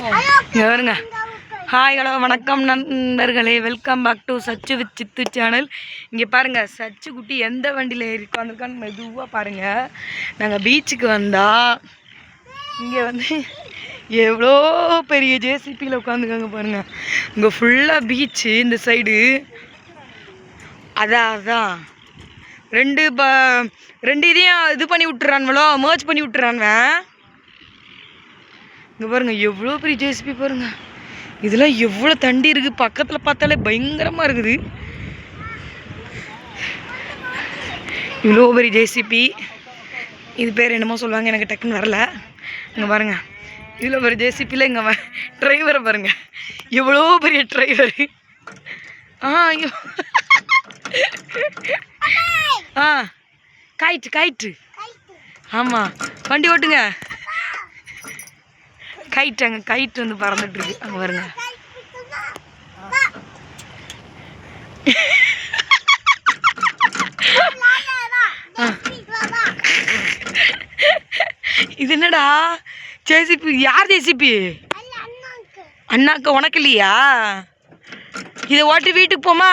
வருங்க hi hello வணக்கம் நண்பர்களே. Welcome back to Sachu with Sidhu channel இங்கே பாருங்கள் சச்சு குட்டி எந்த வண்டியில் ஏறி உட்காந்துருக்கான்னு மெதுவாக பாருங்கள் நாங்கள் பீச்சுக்கு வந்தால் இங்கே வந்து எவ்வளோ பெரிய ஜேசிபியில் உட்காந்துருக்காங்க பாருங்கள் இங்கே ஃபுல்லாக பீச்சு இந்த சைடு அதான் அதான். ரெண்டு ப ரெண்டு இதையும் இது பண்ணி விட்டுறான்வளோ மேர்ச் பண்ணி விட்டுறான்வன். இங்கே பாருங்க எவ்வளோ பெரிய ஜேசிபி பாருங்க. இதெல்லாம் எவ்வளோ தண்டி இருக்கு பக்கத்தில் பார்த்தாலே பயங்கரமாக இருக்குது. இவ்வளோ பெரிய ஜேசிபி இது பேர் என்னமோ சொல்லுவாங்க எனக்கு டக்குன்னு வரல. இங்கே பாருங்க இவ்வளோ பெரிய ஜேசிபியில் இங்கே டிரைவரை பாருங்க. எவ்வளோ பெரிய டிரைவர் ஆ ஐயோ. ஆ காயிட்டு காயிட்டு ஆமாம் வண்டி ஓட்டுங்க. கைட்டு அங்கே கைட்டு வந்து பறந்துட்டு இருக்கு. அங்கே பாருங்க. இது என்னடா? ஜேசிபி யார் ஜேசிபி? அண்ணாக்கு உனக்கு இல்லையா? இதை ஓட்டி வீட்டுக்கு போமா?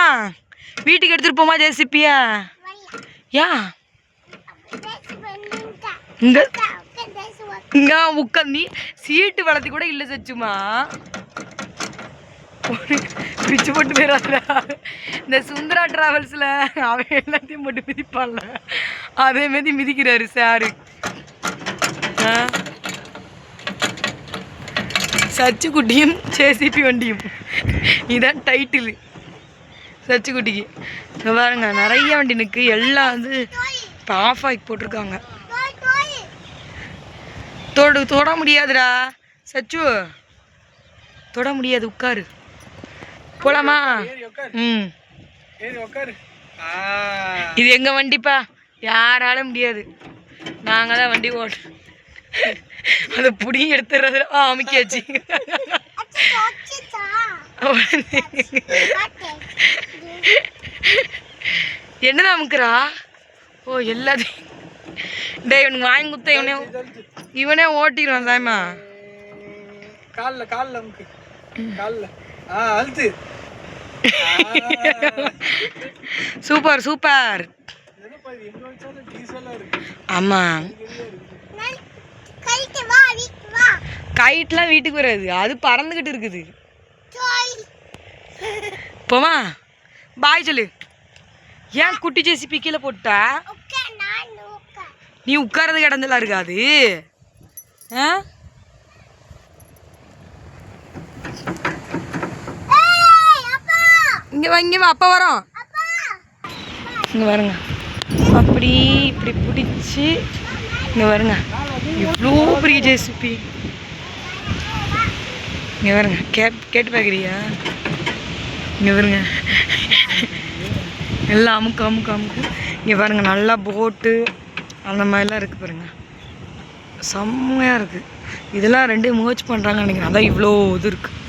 வீட்டுக்கு எடுத்துட்டு போமா ஜேசிபியா? யா? இங்க இங்கே உட்காந்து சீட்டு வளர்த்தி கூட இல்லை சச்சுமா. பிச்சு போட்டு போயிடாதா இந்த சுந்தரா ட்ராவல்ஸில் அவன் எல்லாத்தையும் போட்டு மிதிப்பான்ல. அதே மாரி மிதிக்கிறாரு சாரு. ஆ. சச்சு குட்டியும் ஜேசிபி வண்டியும். இதுதான் டைட்டில் சச்சு குட்டிக்கு பாருங்க நிறைய வண்டி நிற்கு எல்லாம் வந்து இப்போ ஆஃப் ஆகி போட்டிருக்காங்க. தொடு தொட முடியாதுடா. சச்சு தொட முடியாது உட்காரு. போலாமா? ம். இது எங்க வண்டிப்பா? யாரால முடியாது. நாங்க தான் வண்டி ஓட்டு அதை புடி எடுத்துறது ஆ அமுக்கியாச்சு என்னதான் அமுக்குறா? ஓ எல்லாத்தையும் டேய் இவனுக்கு வாங்கி குத்த இவனே இவனே ஓட்டிடுவான் தாய்மா கால்ல கால்ல அமுக்கு. கால்ல. ஆ அழுத்து. Super super. ஆமாம் கைட்லாம் வீட்டுக்கு வராது. அது பறந்துக்கிட்டு இருக்குது. போமா பாய் சொல்லு. ஏன் குட்டி ஜேசிபி கீழே போட்டா நீ உட்கார்றது கிடந்தெல்லாம் இருக்காது. ஆ? இங்கே வா இங்கே வா அப்பா வரோம். இங்கே வருங்க. அப்படி இப்படி பிடிச்சி இங்கே வருங்க. இவ்வளோ பெரிய ஜேசிபி. இங்கே வருங்க. கேட் கேட்டு பார்க்குறியா? இங்கே வருங்க. எல்லாம் அமுக்கு அமுக்கு அமுக்கு. இங்கே பாருங்க நல்லா போட்டு அந்த மாதிரிலாம் இருக்குது பாருங்க. செம்மையாக இருக்குது இதெல்லாம் ரெண்டு முயற்சி பண்ணுறாங்கன்னு நினைக்கிறேன். அதான் இவ்வளோ இது இருக்குது